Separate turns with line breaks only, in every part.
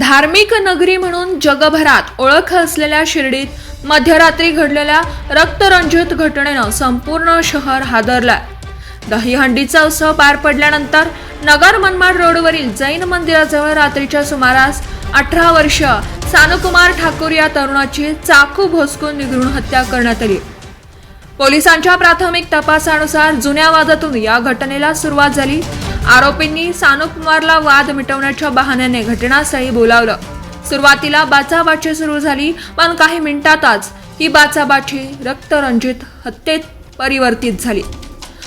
धार्मिक नगरी म्हणून जगभरात ओळख असलेल्या शिर्डीत मध्यरात्री घडलेल्या रक्तरंजित घटनेनं संपूर्ण शहर हादरलाय. दहीहंडीचा उत्सव पार पडल्यानंतर नगर मनमाड रोडवरील जैन मंदिराजवळ रात्रीच्या सुमारास अठरा वर्ष सानुकुमार ठाकूर या तरुणाची चाकू भोसकून निघून हत्या करण्यात आली. पोलिसांच्या प्राथमिक तपासानुसार जुन्या वादातून या घटनेला सुरुवात झाली. आरोपींनी सानुकुमारला वाद मिटवण्याच्या बहाण्याने घटनास्थळी बोलावलं. सुरुवातीला बाचाबाची सुरू झाली पण काही मिनिटातच ही बाचाबाची रक्तरंजित हत्येत परिवर्तित झाली.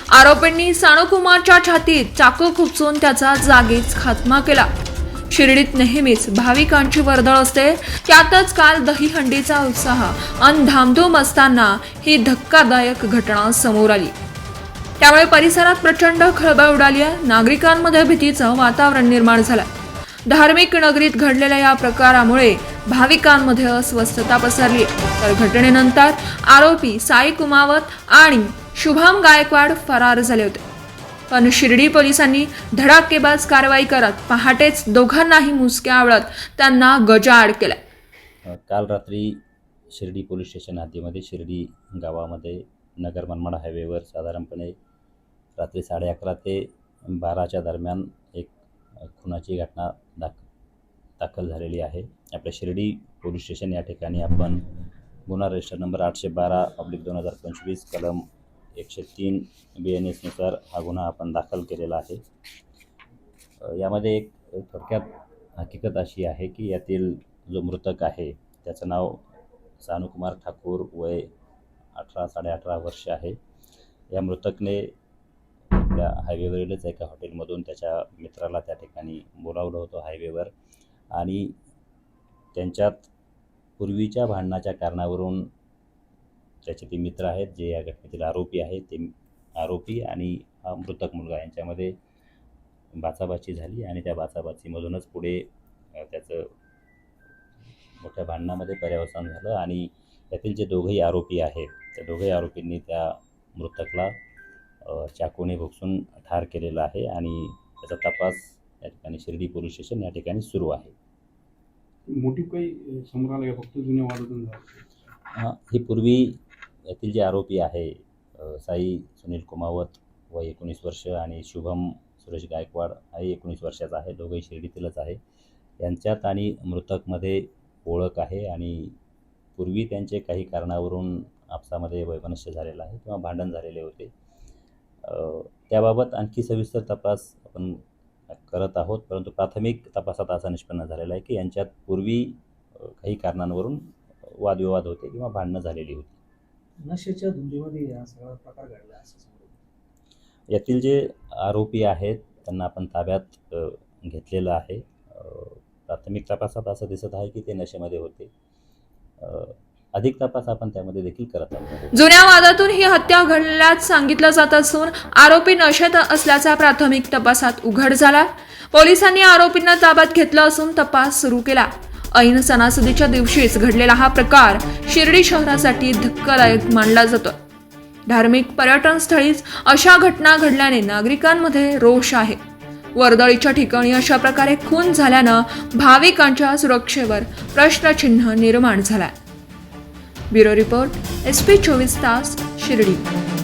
आरोपींनी सानुकुमारच्या छातीत चाकू खुपसून त्याचा जागीच खात्मा केला. शिर्डीत नेहमीच भाविकांची वर्दळ असते त्यातच काल दहीहंडीचा उत्साह अन धामधूम असताना ही धक्कादायक घटना समोर आली. त्यामुळे परिसरात प्रचंड खळबळ उडाली आहे. नागरिकांमध्ये भीतीचं वातावरण निर्माण झालं धार्मिक नगरीत घडलेल्या या प्रकारामुळे भाविकांमध्ये अस्वस्थता पसरली तर घटनेनंतर आरोपी साई कुमावत आणि शुभम गायकवाड फरार झाले होते. पण शिर्डी पोलिसांनी धडाकेबाज कारवाई करत पहाटेच दोघांनाही मुसक्या आवळत त्यांना गजाआड केलाय.
काल रात्री शिर्डी पोलीस स्टेशन हद्दीमध्ये शिर्डी गावामध्ये नगर मनमाड हायवेवर साधारणपणे रात्री साडे अकरा ते बाराच्या दरम्यान एक खुनाची घटना दाख दाखल झालेली आहे. आपल्या शिर्डी पोलीस स्टेशन या ठिकाणी आपण गुन्हा रजिस्टर नंबर आठशे बारा पब्लिक दोन हजार पंचवीस कलम एकशे तीन बी एन एसनुसार हा गुन्हा आपण दाखल केलेला आहे. यामध्ये एक थोडक्यात हकीकत अशी आहे की यातील जो मृतक आहे त्याचं नाव सानुकुमार ठाकूर वय अठरा साडे अठरा वर्ष आहे. या मृतकने आपल्या हायवेवरीलच एका हॉटेलमधून त्याच्या मित्राला त्या ठिकाणी बोलावलं होतं हायवेवर. आणि त्यांच्यात पूर्वीच्या भांडणाच्या कारणावरून त्याचे ते मित्र आहेत जे या घटनेतील आरोपी आहेत ते आरोपी आणि हा मृतक मुलगा यांच्यामध्ये बाचाबाची झाली आणि त्या बाचाबाचीमधूनच पुढे त्याचं मोठ्या भांडणामध्ये पर्यावसान झालं आणि त्यातील जे दोघंही आरोपी आहेत त्या दोघंही आरोपींनी त्या मृतकला चाकूने भोगसून ठार केलेला आहे आणि त्याचा तपास या ठिकाणी शिर्डी पोलीस स्टेशन या ठिकाणी सुरू आहे.
मोटिव्ह काही समोर आला का? फक्त जुन्या वादातून
अ, ही पूर्वी यातील जे आरोपी आहे साई सुनील कुमावत वय एकोणीस वर्ष आणि शुभम सुरेश गायकवाड हाही एकोणीस वर्षाचा आहे. दोघंही शिर्डीतीलच आहे. यांच्यात आणि मृतकमध्ये ओळख आहे आणि पूर्वी त्यांचे काही कारणावरून आपसामध्ये वैमनस्य झालेला आहे किंवा भांडण झालेले होते. त्याबाबत आणखी सविस्तर तपास आपण करत आहोत परंतु प्राथमिक तपासात असा निष्पन्न झालेला आहे की यांच्यात पूर्वी काही कारणांवरून वादविवाद होते किंवा भांडणं झालेली होती.
नशेच्या धुंदीमध्ये हा सगळा प्रकार घडला असं
यातील जे आरोपी आहेत त्यांना आपण ताब्यात घेतलेलं आहे. प्राथमिक तपासात असं दिसत आहे की ते नशेमध्ये होते. अधिक तपास आपण त्यामध्ये देखील करत आहोत.
जुन्या वादातून ही हत्या घडल्याचं सांगितलं जात असून आरोपी नशेत असल्याचा प्राथमिक तपासात उघड झाला. पोलिसांनी आरोपींना ताब्यात घेतलं असून तपास सुरू केला. ऐन सणासुदीच्या दिवशीच घडलेला हा प्रकार शिर्डी शहरासाठी धक्कादायक मानला जातो धार्मिक पर्यटन स्थळीच अशा घटना घडल्याने नागरिकांमध्ये रोष आहे. वर्दळीच्या ठिकाणी अशा प्रकारे खून झाल्यानं भाविकांच्या सुरक्षेवर प्रश्नचिन्ह निर्माण झालाय. ब्युरो रिपोर्ट एस पी चोवीस तास शिर्डी.